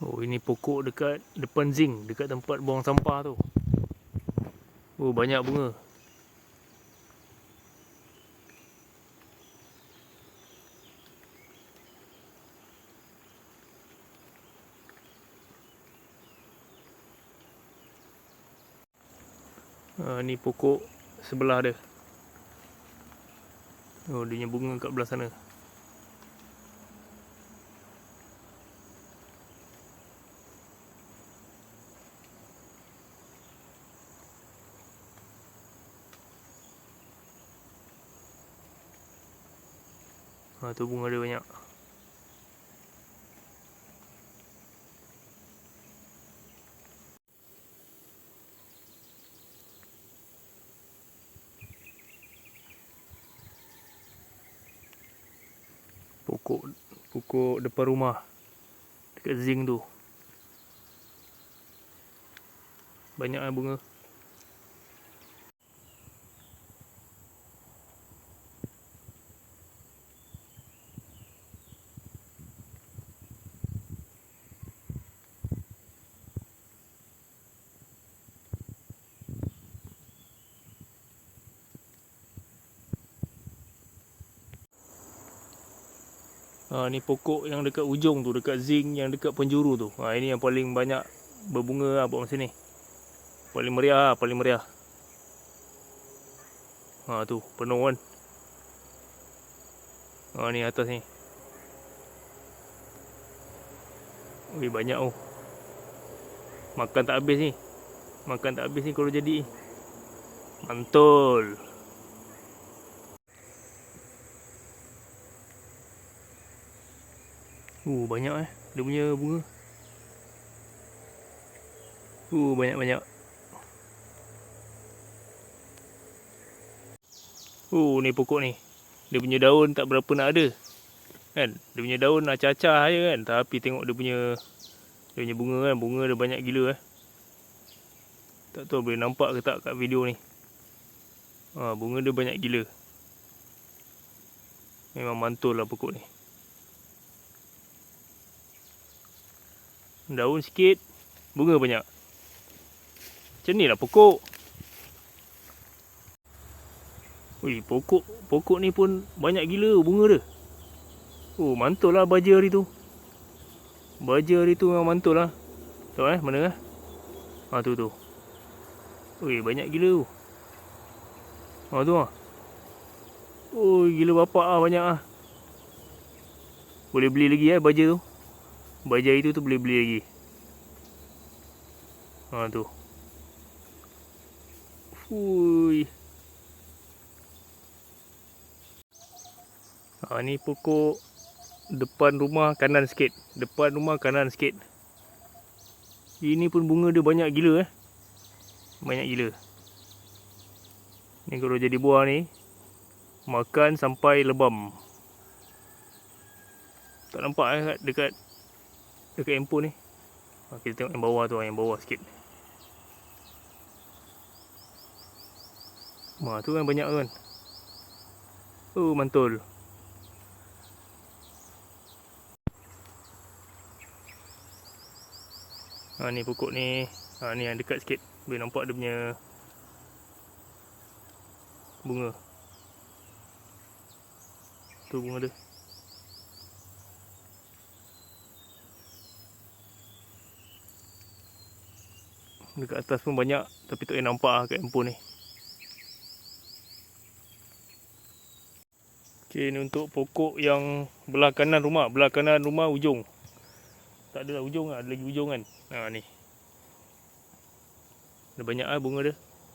Oh ini pokok dekat depan zinc dekat tempat buang sampah tu. Oh banyak bunga. Ha, ni pokok sebelah dia. Oh dia punya bunga kat belah sana. Ha tu bunga dia banyak. Pokok pokok depan rumah. Dekat zinc tu. Banyak ah bunga. Ha, ni pokok yang dekat ujung tu, dekat zinc yang dekat penjuru tu. Ha, ini yang paling banyak berbunga lah buat masa ni. Paling meriah lah, paling meriah. Ha tu, penuh kan. Ha ni atas ni. Ui banyak oh. Makan tak habis ni. Makan tak habis ni kalau jadi. Mantul. Uh, banyak eh. Dia punya bunga. Uh, banyak-banyak. Uh, ni pokok ni. Dia punya daun tak berapa nak ada. Kan? Dia punya daun acah-acah je kan. Tapi tengok dia punya dia punya bunga kan. Bunga dia banyak gila eh. Tak tahu boleh nampak ke tak kat video ni. Ha, bunga dia banyak gila. Memang mantul lah pokok ni. Daun sikit, bunga banyak. Macam ni lah pokok. Ui, pokok pokok ni pun banyak gila bunga dia. Oh, mantul lah baja hari tu. Baja hari tu memang mantul lah. Tahu eh, mana eh? Ha, tu tu. Ui, banyak gila tu. Ha, tu lah. Oh, gila bapak ah banyak ah. Boleh beli lagi eh baja tu. Baja itu tu boleh beli lagi. Ha tu. Fui. Ha ni pokok depan rumah kanan sikit. Depan rumah kanan sikit. Ini pun bunga dia banyak gila eh. Banyak gila. Ni kalau jadi buah ni makan sampai lebam. Tak nampak eh dekat dekat handphone ni. Kita tengok yang bawah tu, yang bawah sikit. Ma tu kan banyak kan. Oh, mantul. Ha ni pokok ni. Ha ni yang dekat sikit. Boleh nampak dia punya bunga. Tu bunga dia. Dekat atas pun banyak tapi tak boleh nampak lah kat handphone ni. Okey, ni untuk pokok yang belah kanan rumah, belah kanan rumah ujung. Tak ada lah ujung lah, ada lagi ujung kan. Ha ni. Ada banyak lah bunga dia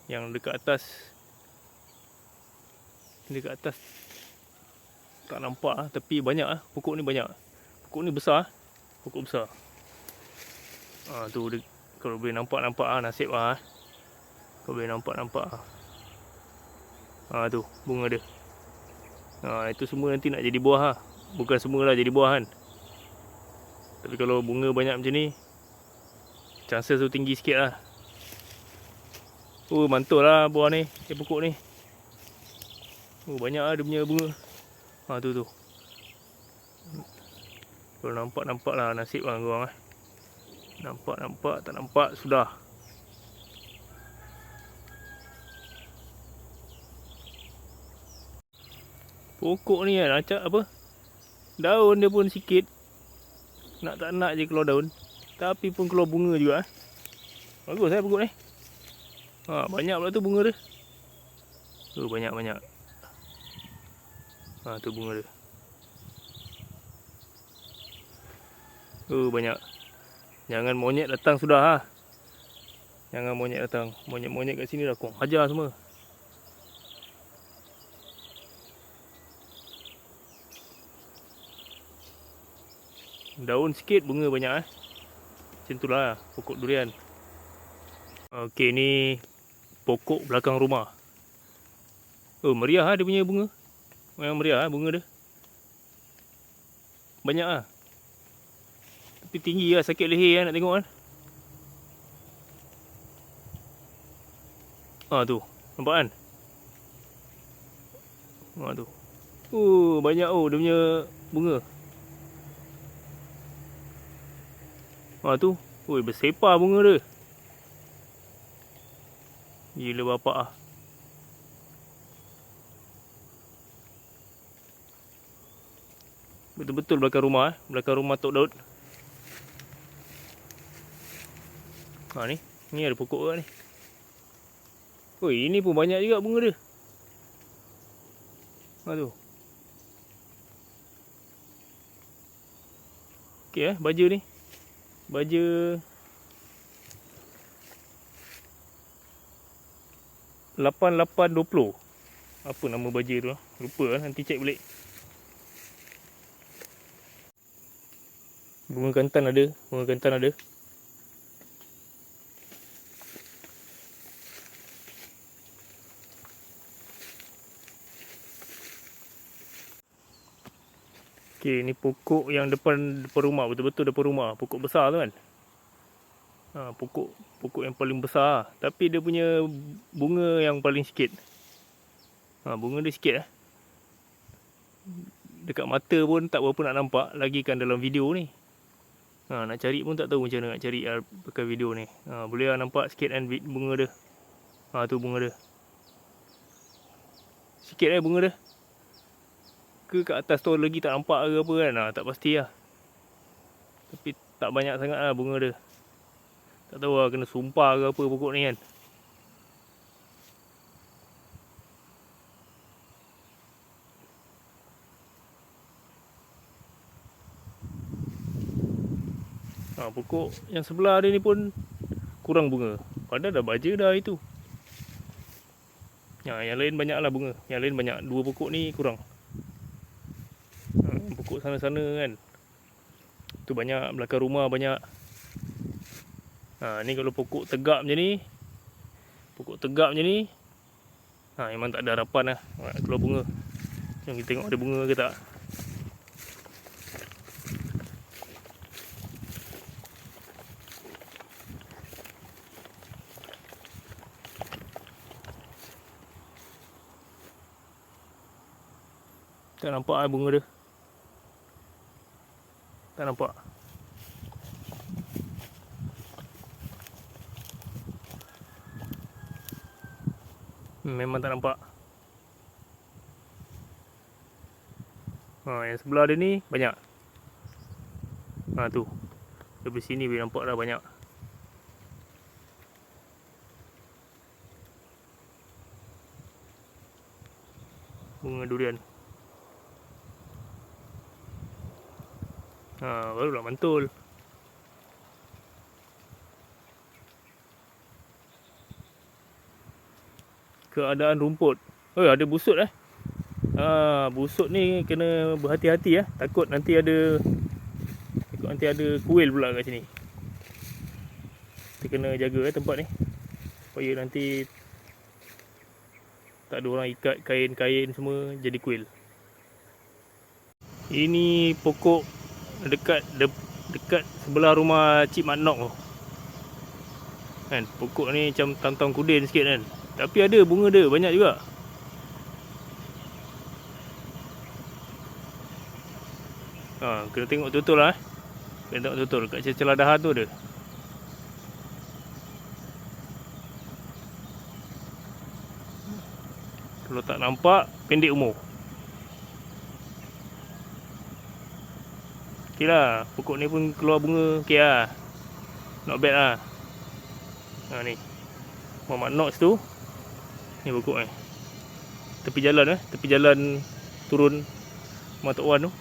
yang dekat atas. Dekat atas tak nampak lah, tapi banyak lah. Pokok ni banyak. Pokok ni besar. Pokok besar. Ha tu dia kalau boleh nampak-nampak ah nasib ah. Kalau boleh nampak-nampak ah. Ha tu bunga dia. Ha itu semua nanti nak jadi buah ah. Bukan semualah jadi buah kan. Tapi kalau bunga banyak macam ni chances tu tinggi sikit lah. Oh mantul lah buah ni, eh, pokok ni. Oh banyak lah dia punya bunga. Ha tu tu. Kalau nampak-nampak lah nasib lah korang lah. Nampak, nampak, tak nampak, sudah. Pokok ni kan, acak apa? Daun dia pun sikit. Nak tak nak je keluar daun. Tapi pun keluar bunga juga. Eh. Bagus eh pokok ni. Ha, banyak pula tu bunga dia. Tu banyak-banyak. Ha, tu bunga dia. Tu banyak. Jangan monyet datang sudah ha. Jangan monyet datang. Monyet-monyet kat sini dah kong hajar semua. Daun sikit bunga banyak eh. Macam tu lah pokok durian. Okey ni pokok belakang rumah. Oh meriah ha dia punya bunga. Memang meriah ha bunga dia. Banyak ah. Tapi tinggi lah sakit leher lah nak tengok kan. Ah tu. Nampak kan? Ah tu. Oh banyak oh dia punya bunga. Ah tu. Oi bersepah bunga dia. Gila bapak ah. Betul-betul belakang rumah eh. Belakang rumah Tok Daud. Ha ni. Ni ada pokok ke ni. Oi, ini pun banyak juga bunga dia. Ha tu. Okey eh, baja ni. Baja lapan lapan dua puluh. Apa nama baja tu? Lupa lah. Nanti cek balik. Bunga kantan ada. Bunga kantan ada. Okey, ni pokok yang depan depan rumah, betul-betul depan rumah. Pokok besar tu kan. Ha, pokok pokok yang paling besar. Tapi dia punya bunga yang paling sikit. Ha, bunga dia sikit eh. Dekat mata pun tak berapa nak nampak. Lagi kan dalam video ni. Ha, nak cari pun tak tahu macam mana nak cari uh, pakai video ni. Ha, boleh lah nampak sikit kan bunga dia. Ha, tu bunga dia. Sikit eh bunga dia ke kat atas tu lagi tak nampak ke apa kan? Ha, tak pasti lah. Tapi tak banyak sangat lah bunga dia. Tak tahu lah kena sumpah ke apa pokok ni kan. Ha, pokok yang sebelah dia ni pun kurang bunga. Padahal dah baja dah itu. Ya, yang lain banyak lah bunga. Yang lain banyak. Dua pokok ni kurang sana-sana kan. Tu banyak belakang rumah banyak. Ha, ni kalau pokok tegak macam ni pokok tegak macam ni ha, memang tak ada harapan lah. Ha, keluar bunga. Jom kita tengok ada bunga ke tak. Tak nampak lah bunga dia tak nampak. Memang tak nampak. Ha, yang sebelah dia ni banyak. Ha tu. Dari sini boleh nampak dah banyak. Bunga durian. Ha, barulah mantul. Keadaan rumput. Oh, ada busut eh. Ha, busut ni kena berhati-hati eh. Takut nanti ada takut nanti ada kuil pula kat sini. Kita kena jaga eh tempat ni. Supaya nanti tak ada orang ikat kain-kain semua jadi kuil. Ini pokok dekat de, dekat sebelah rumah Cik Mat Nok tu. Kan pokok ni macam tantang kudin sikit kan. Tapi ada bunga dia banyak juga. Ha, kena tengok betul-betul lah. Eh. Kena tengok betul-betul kat celah dahan tu dia. Kalau tak nampak, pendek umur. Okey lah, pokok ni pun keluar bunga okey lah. Not bad lah. Ha ni. Muhammad Knox tu. Ni pokok ni. Tepi jalan eh, tepi jalan turun Matok Wan tu.